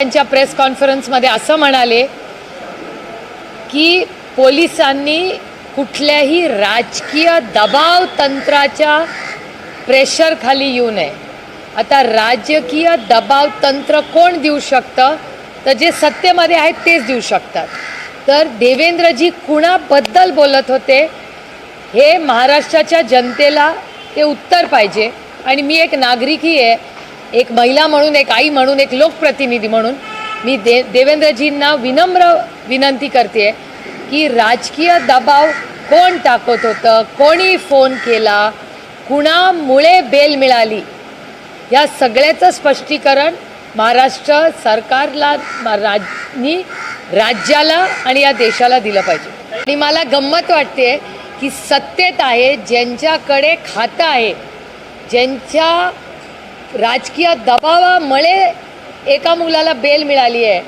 त्यांच्या प्रेस कॉन्फरन्समध्ये असं म्हणाले की पोलिसांनी कुठल्याही राजकीय दबाव तंत्राच्या प्रेशरखाली येऊ नये. आता राजकीय दबाव तंत्र कोण देऊ शकतं? तर जे सत्तेमध्ये आहेत तेच देऊ शकतात. तर देवेंद्रजी कुणाबद्दल बोलत होते? हे महाराष्ट्राच्या जनतेला ते उत्तर पाहिजे. आणि मी एक नागरिकही आहे. एक महिला म्हणून एक आई म्हणून एक लोकप्रतिनिधी म्हणून मी दे देवेंद्रजींना विनम्र विनंती करते की राजकीय दबाव कोण टाकत होतं? कोणी फोन केला? कुणामुळे बेल मिळाली? या सगळ्याचं स्पष्टीकरण महाराष्ट्र सरकारला मा- राज्याला आणि या देशाला दिलं पाहिजे. आणि मला गंमत वाटते की सत्तेत आहे ज्यांच्याकडे खातं आहे ज्यांच्या राजकीय दबावामुळे एका मुलाला बेल मिळाली आहे.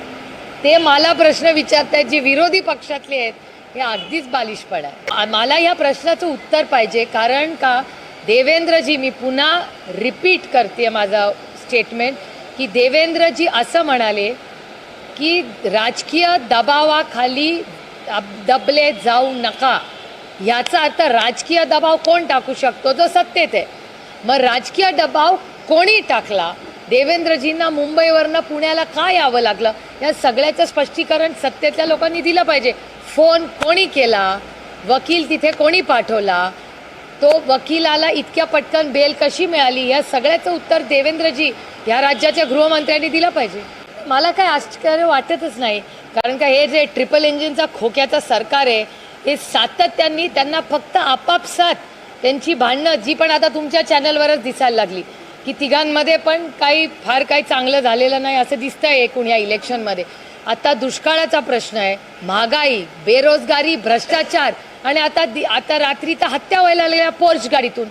ते मला प्रश्न विचारत आहेत जे विरोधी पक्षातले आहेत हे अगदीच बालिशपण आहे. मला या प्रश्नाचं उत्तर पाहिजे कारण का देवेंद्रजी मी पुन्हा रिपीट करते माझा स्टेटमेंट की देवेंद्रजी असं म्हणाले की राजकीय दबावाखाली दबले जाऊ नका. याचा अर्थ राजकीय दबाव कोण टाकू शकतो? जो सत्तेत आहे. मग राजकीय दबाव कोणी टाकला? देवेंद्रजींना मुंबईवरनं पुण्याला का यावं लागलं? या सगळ्याचं स्पष्टीकरण सत्तेतल्या लोकांनी दिलं पाहिजे. फोन कोणी केला? वकील तिथे कोणी पाठवला? तो वकिलाला इतक्या पटकन बेल कशी मिळाली? या सगळ्याचं उत्तर देवेंद्रजी या राज्याच्या गृहमंत्र्यांनी दिलं पाहिजे. मला काय आश्चर्य वाटतच नाही. कारण का हे जे ट्रिपल इंजिनचा खोक्याचं सरकार आहे हे सातत्याने त्यांना फक्त आपापसात त्यांची भांडणं जी पण आता तुमच्या चॅनलवरच दिसायला लागली. की तिघांमध्ये पण काही फार काही चांगलं झालेलं नाही असं दिसतंय एकूण या इलेक्शनमध्ये. आता दुष्काळाचा प्रश्न आहे महागाई बेरोजगारी भ्रष्टाचार आणि आता दि- आता रात्री तर हत्या व्हायला लागल्या पोर्च गाडीतून.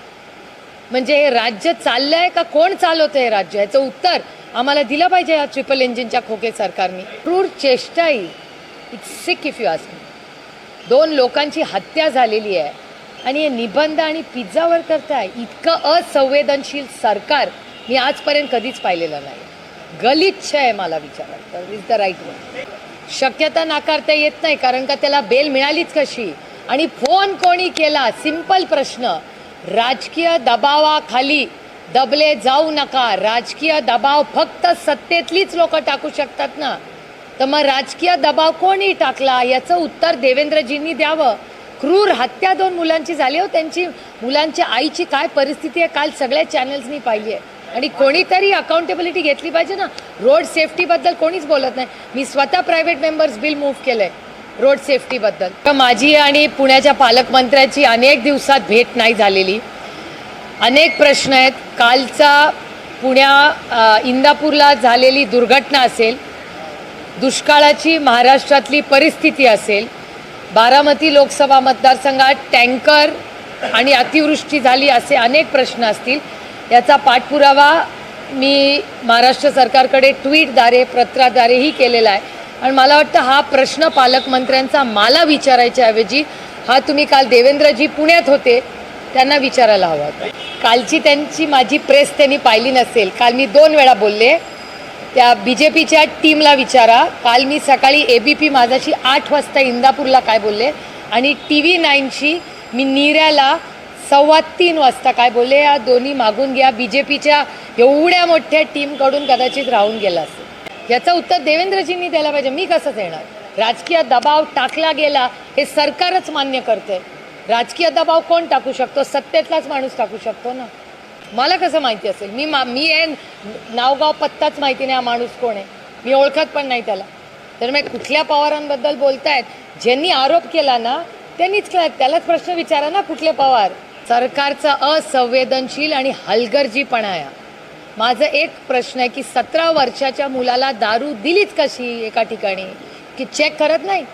म्हणजे हे राज्य चाललं आहे का कोण चालवतं हे राज्य? याचं उत्तर आम्हाला दिलं पाहिजे या ट्रिपल इंजिनच्या खोके सरकारने. क्रूर चेष्टाही. It's sick if you ask दोन लोकांची हत्या झालेली आहे. आणि हे निबंध आणि पिझ्झावर करताय इतकं असंवेदनशील सरकार मी आजपर्यंत कधीच पाहिलेलं नाही. गलिच्छ आहे मला विचारायचं. इज द राईट वन शक्यता नाकारता येत नाही कारण का त्याला बेल मिळालीच कशी? आणि फोन कोणी केला? सिंपल प्रश्न. राजकीय दबावाखाली दबले जाऊ नका. राजकीय दबाव फक्त सत्तेतलीच लोक टाकू शकतात ना. तर मग राजकीय दबाव कोणी टाकला? याचं उत्तर देवेंद्रजींनी द्यावं. क्रूर हत्या दोन मुलांची झाली हो त्यांची मुलांच्या आईची काय परिस्थिती आहे काल सगळ्या चॅनल्सनी पाहिली आहे. आणि कोणीतरी अकाउंटेबिलिटी घेतली पाहिजे ना? रोड सेफ्टीबद्दल कोणीच बोलत नाही. मी स्वतः प्रायव्हेट मेंबर्स बिल मूव्ह केलं आहे रोड सेफ्टीबद्दल तर माझी आणि पुण्याच्या पालकमंत्र्याची अनेक दिवसात भेट नाही झालेली. अनेक प्रश्न आहेत. कालचा पुण्या इंदापूरला झालेली दुर्घटना असेल दुष्काळाची महाराष्ट्रातली परिस्थिती असेल बारामती लोकसभा मतदारसंघात टँकर आणि अतिवृष्टी झाली असे अनेक प्रश्न असतील. याचा पाठपुरावा मी महाराष्ट्र सरकारकडे ट्विटद्वारे पत्राद्वारेही केलेला आहे. आणि मला वाटतं हा प्रश्न पालकमंत्र्यांचा मला विचारायच्या ऐवजी हा तुम्ही काल देवेंद्रजी पुण्यात होते त्यांना विचारायला हवा होता. कालची त्यांची माझी प्रेस त्यांनी पाहिली नसेल. काल मी दोन वेळा बोलले. त्या बी जे पीच्या टीमला विचारा. काल मी सकाळी ए बी पी माझाशी आठ वाजता इंदापूरला काय बोलले आणि टी व्ही नाईनशी मी नीऱ्याला सव्वा तीन वाजता काय बोलले या दोन्ही मागून घ्या. बी जे पीच्या एवढ्या मोठ्या टीमकडून कदाचित राहून गेला असेल. याचं उत्तर देवेंद्रजींनी द्यायला पाहिजे. मी कसं देणार? राजकीय दबाव टाकला गेला हे सरकारच मान्य करते राजकीय दबाव कोण टाकू शकतो? सत्तेतलाच माणूस टाकू शकतो ना? मला कसं माहिती असेल? मी मा मी आहे नावगाव पत्ताच माहिती नाही हा माणूस कोण आहे. मी ओळखत पण नाही त्याला. तर मग कुठल्या पवारांबद्दल बोलतायत? ज्यांनी आरोप केला ना त्यांनीच केला त्यालाच प्रश्न विचारा ना कुठले पवार. सरकारचा असंवेदनशील आणि हलगर्जीपणा आहे हा. माझं एक प्रश्न आहे की सतरा वर्षाच्या मुलाला दारू दिलीच कशी एका ठिकाणी? की चेक करत नाही?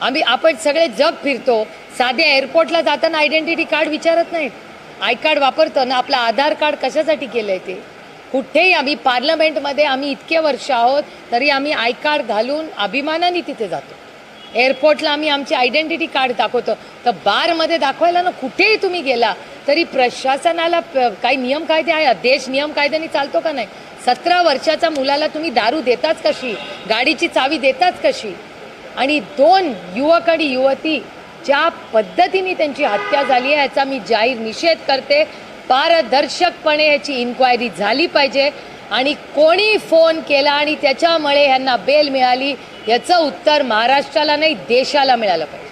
आम्ही आपण सगळे जग फिरतो. साध्या एअरपोर्टला जाताना आयडेंटिटी कार्ड विचारत नाहीत. आय कार्ड वापरतो ना आपलं आधार कार्ड कशासाठी केलं आहे ते? कुठेही आम्ही पार्लमेंटमध्ये आम्ही इतके वर्ष आहोत तरी आम्ही आय कार्ड घालून अभिमानाने तिथे जातो. एअरपोर्टला आम्ही आमची आयडेंटिटी कार्ड दाखवतो. तर बारमध्ये दाखवायला ना कुठेही तुम्ही गेला तरी प्रशासनाला काही नियम कायदे आहे? देश नियम कायद्याने चालतो का नाही? सतरा वर्षाच्या मुलाला तुम्ही दारू देताच कशी? गाडीची चावी देताच कशी? आणि दोन युवक आणि युवती ज्या पद्धतीने त्यांची हत्या झाली आहे याचा मी जाहीर निषेध करते. पारदर्शकपणे याची इन्क्वायरी झाली पाहिजे. आणि कोणी फोन केला आणि त्याच्यामुळे ह्यांना बेल मिळाली याचं उत्तर महाराष्ट्राला नाही देशाला मिळालं पाहिजे.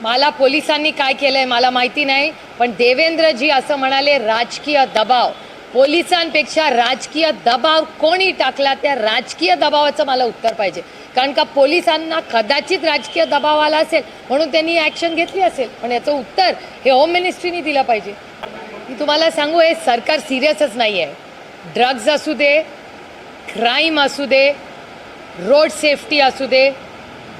मला पोलिसांनी काय केलं आहे मला माहिती नाही पण देवेंद्रजी असं म्हणाले राजकीय दबाव पोलिसांपेक्षा राजकीय दबाव कोणी टाकला त्या राजकीय दबावाचं मला उत्तर पाहिजे. कारण का पोलिसांना कदाचित राजकीय दबाव आला असेल म्हणून त्यांनी ॲक्शन घेतली असेल. पण याचं उत्तर हे होम मिनिस्ट्रीने दिलं पाहिजे. मी तुम्हाला सांगू हे सरकार सिरियसच नाही आहे ड्रग्ज असू दे क्राईम असू दे रोड सेफ्टी असू दे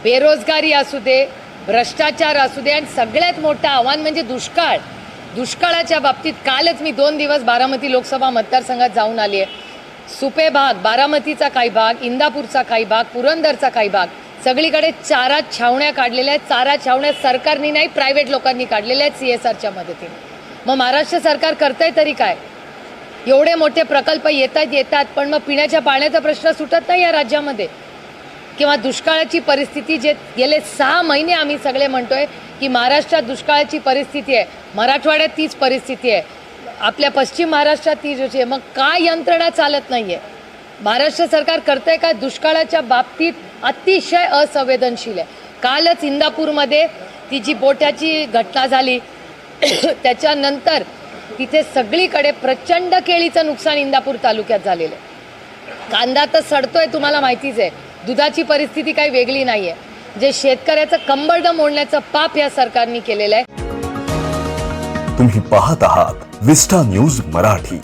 बेरोजगारी असू दे भ्रष्टाचार असू दे आणि सगळ्यात मोठं आव्हान म्हणजे दुष्काळ. दुष्काळाच्या बाबतीत कालच मी दोन दिवस बारामती लोकसभा मतदारसंघात जाऊन आली आहे. सुपे भाग बारामतीचा काही भाग इंदापूरचा काही भाग पुरंदरचा काही भाग सगळीकडे चारा छावण्या काढलेल्या आहेत. चारा छावण्या सरकारनी नाही प्रायव्हेट लोकांनी काढलेल्या आहेत सी एस आरच्या मदतीने. मग महाराष्ट्र सरकार करतंय तरी काय? एवढे मोठे प्रकल्प येतात येतात पण मग पिण्याच्या पाण्याचा प्रश्न सुटत नाही या राज्यामध्ये. किंवा दुष्काळाची परिस्थिती जे गेले सहा महिने आम्ही सगळे म्हणतोय की महाराष्ट्रात दुष्काळाची परिस्थिती आहे. मराठवाड्यात तीच परिस्थिती आहे. आपल्या पश्चिम महाराष्ट्रात तीच अशी आहे. मग काय यंत्रणा चालत नाही आहे महाराष्ट्र सरकार करतंय का? दुष्काळाच्या बाबतीत अतिशय असंवेदनशील आहे. कालच इंदापूरमध्ये ती जी बोट्याची घटना झाली त्याच्यानंतर तिथे सगळीकडे प्रचंड केळीचं नुकसान इंदापूर तालुक्यात झालेलं आहे. कांदा तर सडतोय तुम्हाला माहितीच आहे. दुधाची परिस्थिती काही वेगळी नाही आहे जे शेतकऱ्याचं कंबरड मोडण्याचं पाप या सरकारने केलेलं आहे. तुम्ही पाहत आहात विस्टा न्यूज मराठी.